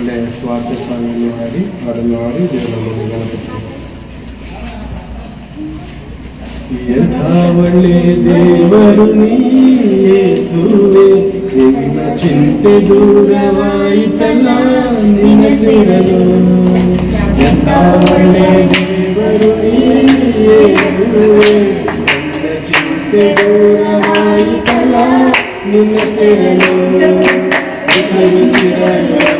ಒಳ್ಳೆ ಸ್ವಾರ್ಥ ಸಾಂಗನ್ನು ಹಾಡಿ ಅದನ್ನು ಹಾಡಿ ದೇವರನ್ನು ಗಣಪತಿ ಎಂಥ ಒಳ್ಳೆ ದೇವರು ನೀಸುವೆ ನಿನ್ನ ಚಿಂತೆ ದೂರವಾಯಿತಲ್ಲ ನಿನ್ನ ಸೇರಲು ಎಂಥ ಒಳ್ಳೆ ದೇವರು ನೀಸುವೆ ನಿನ್ನ ಚಿಂತೆ ದೂರವಾಯಿತಲ್ಲ ನಿನ್ನ ಸೇರಲು ಹೆಸರು ಸಿರಲು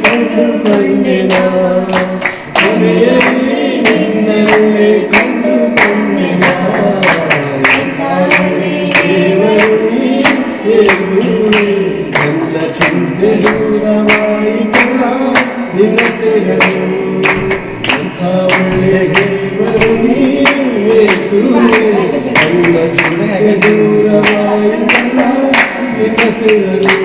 ನಿನ್ನನ್ನೇ ಕಂಡುಕೊಂಡೆ ನಾ ಕೊನೆಯಲ್ಲಿ ನಿನ್ನನ್ನೇ ಕಂಡುಕೊಂಡೆ ನಾ. ದೇವರು ನೀ, ಯೇಸುವೇ, ನನ್ನ ಚಿಂತೆ ದೂರವಾಯಿತಲ್ಲ ನಿನ್ನ ಸೇರಲು ಎಂಥ ಒಳ್ಳೆಯ ದೇವರು ನೀ, ಯೇಸುವೇ, ನನ್ನ ಚಿಂತೆ ದೂರವಾಯಿತಲ್ಲ ನಿನ್ನ ಸೇರಲು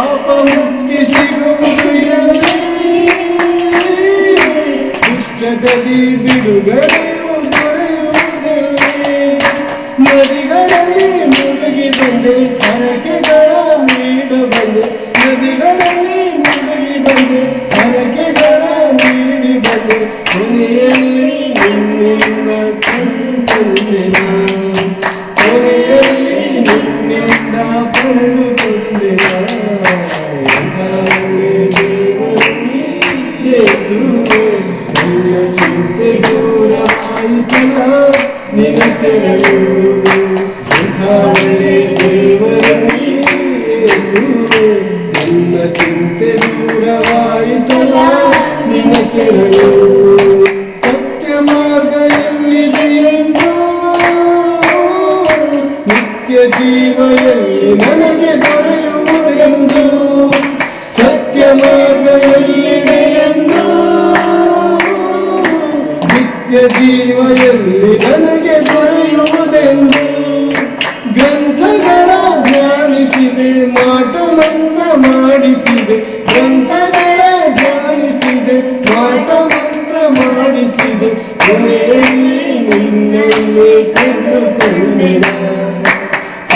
ಪಾಪ ಮುಕ್ತಿ ಸಿಗುವುದು ಎಲ್ಲಿ ದುಶ್ಚಟದಿ ಬಿಡುಗಡೆಯು ನಿತ್ಯ ನನಗೆ ದೊರೆಯುವುದು ದೊರೆಯುವುದೆಂದು ಸತ್ಯ ಮಾರ್ಗ ಎಂದು. ನಿತ್ಯ ಜೀವದಲ್ಲಿ ನನಗೆ ದೊರೆಯುವುದೆಂದು ಗ್ರಂಥಗಳ ಧ್ಯಾನಿಸಿದೆ, ಮಾಟ ಮಂತ್ರ ಮಾಡಿಸಿದೆ. ಗ್ರಂಥಗಳ ಧ್ಯಾನಿಸಿದೆ, ಮಾಟ ಮಂತ್ರ ಮಾಡಿಸಿದೆ. ಕೊನೆಯಲ್ಲಿ ನಿನ್ನನ್ನೇ ಕಂಡುಕೊಂಡೆ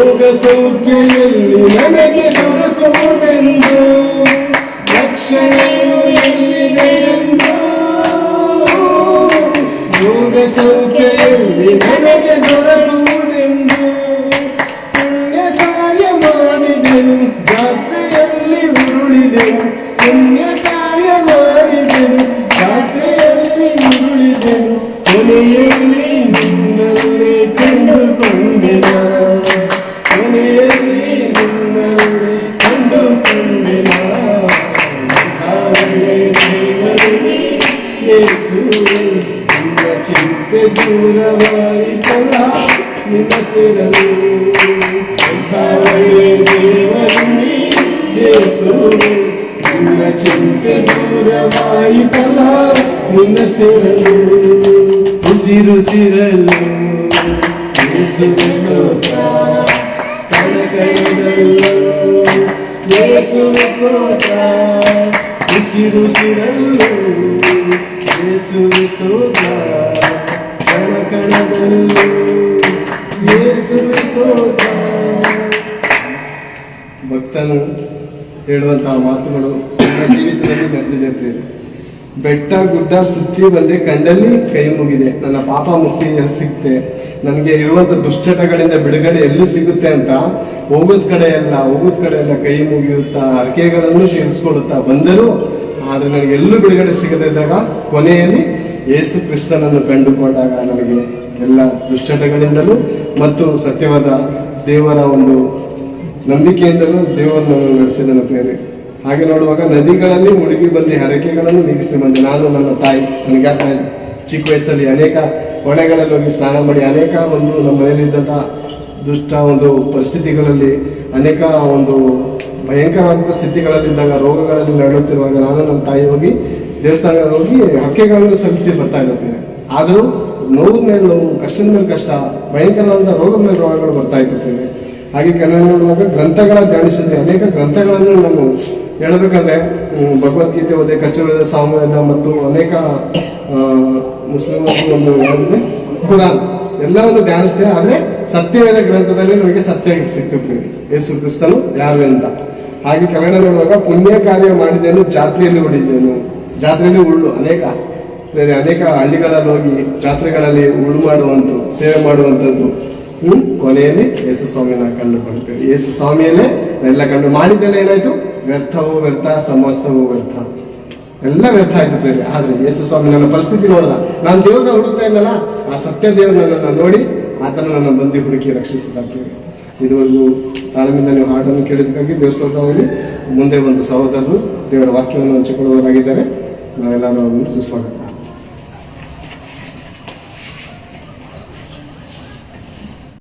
ರೋಗ ಸೌಖ್ಯ ಎಲ್ಲಿ ನನಗೆ ದೊರಕುವುದೆಂದು పూలవారి పొలా నివసిరలు దేవని యేసుని చిన్న చింత దూరవాయి పొలా నివసిరలు ఉసిరు సిరలు యేసుని స్తోత్ర స్తోత్ర ಭಕ್ತನು ಹೇಳುವಂತಹ ಮಾತುಗಳು ನನ್ನ ಜೀವಿತದಲ್ಲಿ ನಡೆದಿದೆ ಪ್ರಿಯ ಬೆಟ್ಟ, ಗುಡ್ಡ ಸುತ್ತಿ ಬಂದೆ, ಕಂಡಲ್ಲಿ ಕೈ ಮುಗಿದೆ. ನನ್ನ ಪಾಪ ಮುಕ್ತಿ ಎಲ್ಲಿ ಸಿಗುತ್ತೆ? ನನಗೆ ಇರುವಂತ ದುಶ್ಚಟಗಳಿಂದ ಬಿಡುಗಡೆ ಎಲ್ಲಿ ಸಿಗುತ್ತೆ ಅಂತ ಹೋಗೋದ್ ಕಡೆ ಎಲ್ಲ ಹೋಗೋದ್ ಕಡೆ ಎಲ್ಲ ಕೈ ಮುಗಿಯುತ್ತಾ ಅರ್ಕೆಗಳನ್ನು ತೀರಿಸ್ಕೊಡುತ್ತಾ ಬಂದರೂ, ಆದ್ರೆ ನನಗೆ ಎಲ್ಲೂ ಬಿಡುಗಡೆ ಸಿಗದೇ ಇದ್ದಾಗ ಕೊನೆಯಲ್ಲಿ ಯೇಸು ಕ್ರಿಸ್ತನನ್ನು ಕಂಡುಕೊಂಡಾಗ ನನಗೆ ಎಲ್ಲ ದುಶ್ಚಟಗಳಿಂದಲೂ ಮತ್ತು ಸತ್ಯವಾದ ದೇವರ ಒಂದು ನಂಬಿಕೆಯಿಂದಲೂ ದೇವರನ್ನು ನಡೆಸಿದನು ಪ್ರೇರೆ ಹಾಗೆ ನೋಡುವಾಗ ನದಿಗಳಲ್ಲಿ ಮುಳುಗಿ ಬಂದು ಹರಕೆಗಳನ್ನು ನೀಗಿಸಿ ಬಂದೆ. ನಾನು ನನ್ನ ತಾಯಿ, ನನಗೆ ಚಿಕ್ಕ ವಯಸ್ಸಲ್ಲಿ ಅನೇಕ ಹೊಳೆಗಳಲ್ಲಿ ಹೋಗಿ ಸ್ನಾನ ಮಾಡಿ ಅನೇಕ ಒಂದು ನಮ್ಮ ಮನೆಯಲ್ಲಿದ್ದಂಥ ದುಷ್ಟ ಒಂದು ಪರಿಸ್ಥಿತಿಗಳಲ್ಲಿ, ಅನೇಕ ಒಂದು ಭಯಂಕರವಾದ ಸ್ಥಿತಿಗಳಲ್ಲಿದ್ದಾಗ, ರೋಗಗಳಲ್ಲಿ ನಡೆಯುತ್ತಿರುವಾಗ ನಾನು ನನ್ನ ತಾಯಿ ಹೋಗಿ ದೇವಸ್ಥಾನಗಳಲ್ಲಿ ಹೋಗಿ ಹಕ್ಕೆಗಳನ್ನು ಸಲ್ಲಿಸಿ ಬರ್ತಾ ಇದ್ದಾರೆ ಆದರೂ ನೋವು ಮೇಲೆ ನೋವು, ಕಷ್ಟದ ಮೇಲೆ ಕಷ್ಟ, ಭಯಂಕರವಾದ ರೋಗ ಮೇಲೆ ರೋಗಗಳು ಬರ್ತಾ ಇರ್ತೇವೆ ಹಾಗೆ ನೋಡುವಾಗ ಗ್ರಂಥಗಳ ಧ್ಯಾನಿಸಿದ್ರೆ ಅನೇಕ ಗ್ರಂಥಗಳನ್ನು ನಾನು ಹೇಳಬೇಕಾದ್ರೆ ಭಗವದ್ಗೀತೆ ಓದೆ ಕಚೇರಿದ ಸಾಮವೇದ ಮತ್ತು ಅನೇಕ ಮುಸ್ಲಿಮರು ಒಂದು ಕುರಾನ್ ಎಲ್ಲವನ್ನು ಧ್ಯಾನಿಸ್ತೇವೆ ಆದರೆ ಸತ್ಯವೇದ ಗ್ರಂಥದಲ್ಲಿ ನಮಗೆ ಸತ್ಯ ಸಿಕ್ಕಿತ್ತು ಯೇಸು ಕ್ರಿಸ್ತನು ಯಾರು ಅಂತ. ಹಾಗೆ ಕನ್ನಡ ನೋಡುವಾಗ ಪುಣ್ಯ ಕಾರ್ಯ ಮಾಡಿದ್ದೇನು, ಜಾತ್ರೆಯಲ್ಲಿ ಉಳಿದೇನು ಜಾತ್ರೆಯಲ್ಲಿ ಉಳ್ಳು. ಅನೇಕ, ಬೇರೆ ಅನೇಕ ಹಳ್ಳಿಗಳಲ್ಲಿ ಹೋಗಿ ಜಾತ್ರೆಗಳಲ್ಲಿ ಉಳು ಮಾಡುವಂಥದ್ದು, ಸೇವೆ ಮಾಡುವಂಥದ್ದು. ಕೊನೆಯಲ್ಲಿ ಯೇಸು ಸ್ವಾಮಿನ ಕಂಡು ಯೇಸು ಸ್ವಾಮಿಯಲ್ಲೇ ಎಲ್ಲ ಕಂಡು ಮಾಡಿದ್ದೆಲ್ಲ ಏನಾಯ್ತು? ವ್ಯರ್ಥವೂ ವ್ಯರ್ಥ, ಸಮಸ್ತವೂ ವ್ಯರ್ಥ. ಎಲ್ಲ ವ್ಯರ್ಥ ಆಯ್ತು ಪ್ರೇರೆ ಆದ್ರೆ ಯೇಸು ಸ್ವಾಮಿ ನನ್ನ ಪರಿಸ್ಥಿತಿ ನೋಡ್ದ. ನಾನು ದೇವ್ರನ್ನ ಹುಡುಕ್ತಾ ಇದ್ದಲ್ಲ? ಆ ಸತ್ಯ ದೇವರನ್ನ ನೋಡಿ ಆತನ ನನ್ನ ಬಂದಿ ಹುಡುಕಿ ರಕ್ಷಿಸಿದ ಪ್ರೇರೆ ಇದುವರೆಗೂ ತಾಳ್ಮೆಯಿಂದ ನೀವು ಹಾಡನ್ನು ಕೇಳಿದ್ದಕ್ಕಾಗಿ ದೇವಸ್ಥಾನದಲ್ಲಿ ಮುಂದೆ ಒಂದು ಸಹೋದರರು ದೇವರ ವಾಕ್ಯವನ್ನು ಹಂಚಿಕೊಳ್ಳುವವರಾಗಿದ್ದಾರೆ. எல்லாரும் யோசிச்சு